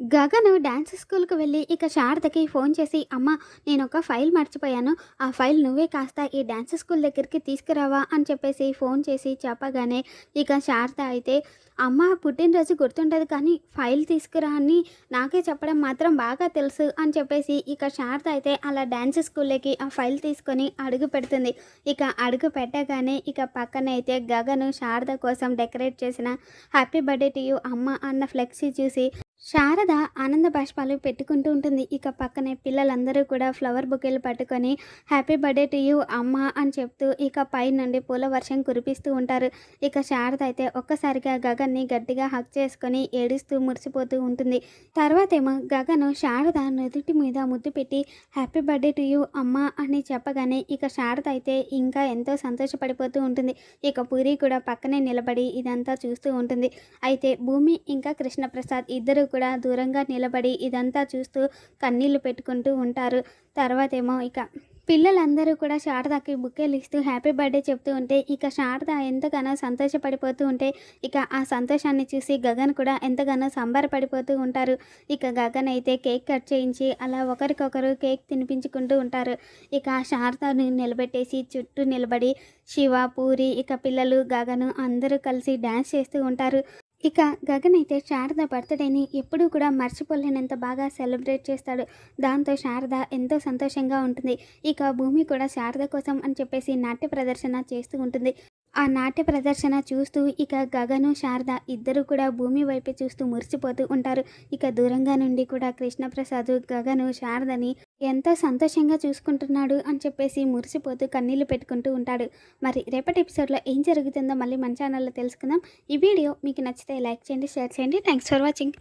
Gagan dance స్కూల్కి వెళ్ళి ఇక శారదకి ఫోన్ చేసి అమ్మ నేను ఒక ఫైల్ మర్చిపోయాను. ఆ ఫైల్ నువ్వే కాస్త ఈ డ్యాన్స్ స్కూల్ దగ్గరికి తీసుకురావా అని చెప్పేసి ఫోన్ చేసి చెప్పగానే ఇక శారద అయితే అమ్మ పుట్టినరోజు గుర్తుండదు కానీ ఫైల్ తీసుకురా అని నాకే చెప్పడం మాత్రం బాగా తెలుసు అని చెప్పేసి ఇక శారద అయితే అలా డ్యాన్స్ స్కూల్లోకి ఆ ఫైల్ తీసుకొని అడుగు పెడుతుంది. ఇక అడుగు పెట్టగానే ఇక పక్కన అయితే గగను శారద కోసం డెకరేట్ చేసిన హ్యాపీ బర్త్డే టు యూ అమ్మ అన్న ఫ్లెక్సీ చూసి శారద ఆనంద బాష్పాలు పెట్టుకుంటూ ఉంటుంది. ఇక పక్కనే పిల్లలందరూ కూడా ఫ్లవర్ బుకేలు పట్టుకొని హ్యాపీ బర్త్డే టు యూ అమ్మ అని చెప్తూ ఇక పై నుండి పూల వర్షం కురిపిస్తూ ఉంటారు. ఇక శారద అయితే ఒక్కసారిగా గగన్ని గట్టిగా హక్ చేసుకొని ఏడుస్తూ మురిసిపోతూ ఉంటుంది. తర్వాత ఏమో గగను శారద నుదుటి మీద ముద్దు పెట్టి హ్యాపీ బర్త్డే టు యూ అమ్మ అని చెప్పగానే ఇక శారద అయితే ఇంకా ఎంతో సంతోషపడిపోతూ ఉంటుంది. ఇక పూరి కూడా పక్కనే నిలబడి ఇదంతా చూస్తూ ఉంటుంది. అయితే భూమి ఇంకా కృష్ణప్రసాద్ ఇద్దరు కూడా దూరంగా నిలబడి ఇదంతా చూస్తూ కన్నీళ్ళు పెట్టుకుంటూ ఉంటారు. తర్వాత ఏమో ఇక పిల్లలందరూ కూడా శారదకి బుక్కేలు ఇస్తూ హ్యాపీ బర్త్డే చెప్తూ ఉంటే ఇక శారద ఎంతగానో సంతోషపడిపోతూ ఉంటే ఇక ఆ సంతోషాన్ని చూసి గగన్ కూడా ఎంతగానో సంబరపడిపోతూ ఉంటారు. ఇక గగన్ అయితే కేక్ కట్ చేయించి అలా ఒకరికొకరు కేక్ తినిపించుకుంటూ ఉంటారు. ఇక శారదను నిలబెట్టేసి చుట్టూ నిలబడి శివ పూరి ఇక పిల్లలు గగను అందరూ కలిసి డ్యాన్స్ చేస్తూ ఉంటారు. ఇక గగన్ అయితే శారద బర్త్డేని ఎప్పుడూ కూడా మర్చిపోలేనంత బాగా సెలబ్రేట్ చేస్తాడు. దాంతో శారద ఎంతో సంతోషంగా ఉంటుంది. ఇక భూమి కూడా శారద కోసం అని చెప్పేసి నాట్య ప్రదర్శన చేస్తూ ఉంటుంది. ఆ నాట్య ప్రదర్శన చూస్తూ ఇక గగను శారద ఇద్దరు కూడా భూమి వైపే చూస్తూ మురిసిపోతూ ఉంటారు. ఇక దూరంగా నుండి కూడా కృష్ణప్రసాద్ గగను శారదని ఎంతో సంతోషంగా చూసుకుంటున్నాడు అని చెప్పేసి మురిసిపోతూ కన్నీళ్ళు పెట్టుకుంటూ ఉంటాడు. మరి రేపటి ఎపిసోడ్లో ఏం జరుగుతుందో మళ్ళీ మన ఛానల్లో తెలుసుకుందాం. ఈ వీడియో మీకు నచ్చితే లైక్ చేయండి షేర్ చేయండి. Thanks for watching